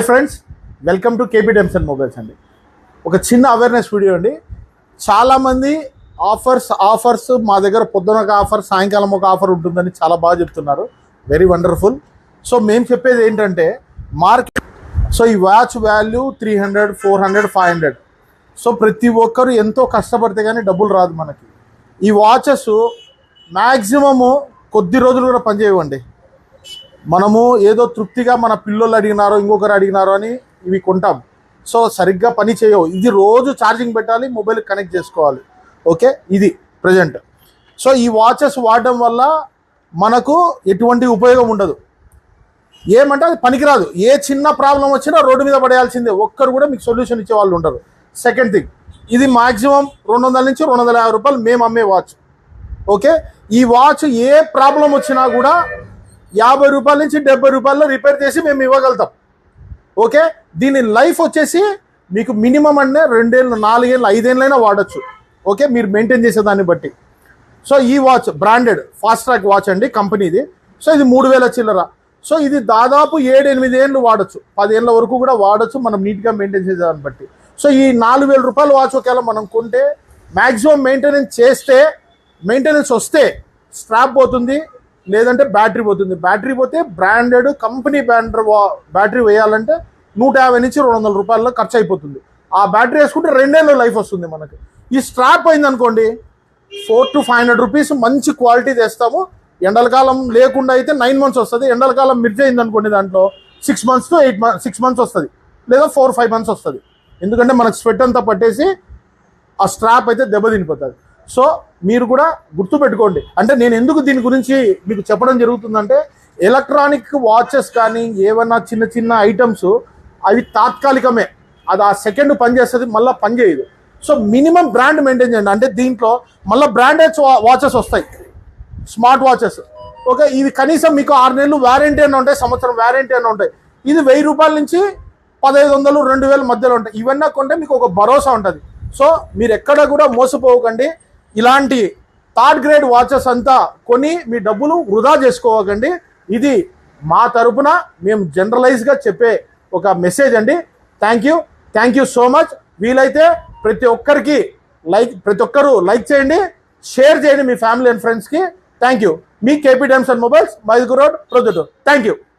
Hi friends welcome to KP డెమ్సన్ mobiles అండి. ఒక చిన్న అవేర్నెస్ వీడియో అండి. చాలామంది ఆఫర్స్ ఆఫర్స్ మా దగ్గర పొద్దున ఒక ఆఫర్ సాయంకాలం ఒక ఆఫర్ ఉంటుందని చాలా బాగా చెప్తున్నారు. వెరీ వండర్ఫుల్ సో మేము చెప్పేది ఏంటంటే మార్కెట్ సో ఈ watch value three hundred four hundred five hundred so ప్రతి ఒక్కరు ఎంతో కష్టపడితే కానీ డబ్బులు రాదు మనకి. ఈ వాచెస్ మ్యాక్సిమము కొద్ది రోజులు కూడా పనిచేయవండి. మనము ఏదో తృప్తిగా మన పిల్లలు అడిగినారో ఇంకొకరు అడిగినారో అని ఇవి కొంటాం. సో సరిగ్గా పని చేయవు. ఇది రోజు ఛార్జింగ్ పెట్టాలి మొబైల్ కనెక్ట్ చేసుకోవాలి. ఓకే? ఇది ప్రజెంట్. సో ఈ వాచెస్ వాడడం వల్ల మనకు ఎటువంటి ఉపయోగం ఉండదు. ఏమంటే అది పనికిరాదు. ఏ చిన్న ప్రాబ్లం వచ్చినా రోడ్డు మీద పడేయాల్సిందే. ఒక్కరు కూడా మీకు సొల్యూషన్ ఇచ్చే వాళ్ళు ఉండరు. సెకండ్ థింగ్ ఇది మాక్సిమం రెండు వందల నుంచి రెండు వందల యాభై రూపాయలు మేము అమ్మే వాచ్. ఓకే? ఈ వాచ్ ఏ ప్రాబ్లం వచ్చినా కూడా యాభై రూపాయల నుంచి డెబ్బై రూపాయల్లో రిపేర్ చేసి మేము ఇవ్వగలుగుతాం. ఓకే? దీని లైఫ్ వచ్చేసి మీకు మినిమం అంటే రెండేళ్ళు నాలుగేళ్ళు ఐదేళ్ళైనా వాడచ్చు. ఓకే? మీరు మెయింటైన్ చేసే దాన్ని బట్టి. సో ఈ watch branded fast track watch అండి కంపెనీది. సో ఇది మూడు వేల చిల్లర. సో ఇది దాదాపు ఏడు ఎనిమిది ఏళ్ళు వాడచ్చు. పదేళ్ళ వరకు కూడా వాడచ్చు మనం నీట్గా మెయింటైన్ చేసేదాన్ని బట్టి. సో ఈ నాలుగు వేల రూపాయల వాచ్ ఒకవేళ మనం కొంటే మ్యాక్సిమం మెయింటెనెన్స్ చేస్తే మెయింటెనెన్స్ వస్తే స్ట్రాప్ పోతుంది. లేదంటే బ్యాటరీ పోతుంది. బ్యాటరీ పోతే బ్రాండెడ్ కంపెనీ బ్రాండ్ బ్యాటరీ వేయాలంటే నూట యాభై నుంచి రెండు వందల రూపాయల్లో ఖర్చు అయిపోతుంది ఆ బ్యాటరీ వేసుకుంటే రెండేళ్ళు లైఫ్ వస్తుంది మనకి. ఈ స్ట్రాప్ అయింది అనుకోండి four to five hundred rupees మంచి క్వాలిటీ తెస్తాము. ఎండలకాలం లేకుండా అయితే నైన్ మంత్స్ వస్తుంది. ఎండలకాలం మిర్చి అయింది అనుకోండి దాంట్లో six months to eight month six months వస్తుంది. లేదా ఫోర్ ఫైవ్ మంత్స్ వస్తుంది. ఎందుకంటే మనకు స్వెట్ అంతా పట్టేసి ఆ స్ట్రాప్ అయితే దెబ్బతినిపోతుంది. సో మీరు కూడా గుర్తుపెట్టుకోండి. అంటే నేను ఎందుకు దీని గురించి మీకు చెప్పడం జరుగుతుందంటే ఎలక్ట్రానిక్ వాచెస్ కానీ ఏమన్నా చిన్న చిన్న ఐటమ్స్ అవి తాత్కాలికమే. అది ఆ సెకండ్ పనిచేస్తుంది మళ్ళీ పనిచేయదు సో మినిమం బ్రాండ్ మెయింటైన్ చేయండి. అంటే దీంట్లో మళ్ళీ బ్రాండెడ్ వాచెస్ వస్తాయి. స్మార్ట్ వాచెస్ ఓకే ఇవి కనీసం మీకు ఆరు నెలలు వారంటీ అని ఉంటాయి సంవత్సరం వ్యారంటీ అని ఉంటాయి. ఇది వెయ్యి రూపాయల నుంచి పదహైదు వందలు రెండు వేల మధ్యలో ఉంటాయి. ఇవన్నీ కొంటే మీకు ఒక భరోసా ఉంటుంది. సో మీరు ఎక్కడ కూడా మోసపోవకండి ఇలాంటి థర్డ్ గ్రేడ్ వాచెస్ అంతా కొని మీ డబ్బులు వృధా చేసుకోవకండి ఇది మా తరపున మేము జనరలైజ్గా చెప్పే ఒక మెసేజ్ అండి. Thank you thank you so much వీలైతే ప్రతి ఒక్కరికి లైక్ ప్రతి ఒక్కరు లైక్ చేయండి. షేర్ చేయండి మీ ఫ్యామిలీ అండ్ ఫ్రెండ్స్కి థ్యాంక్ యూ మీ KP డెమ్స్ and mobiles Mydukur road Proddatur thank you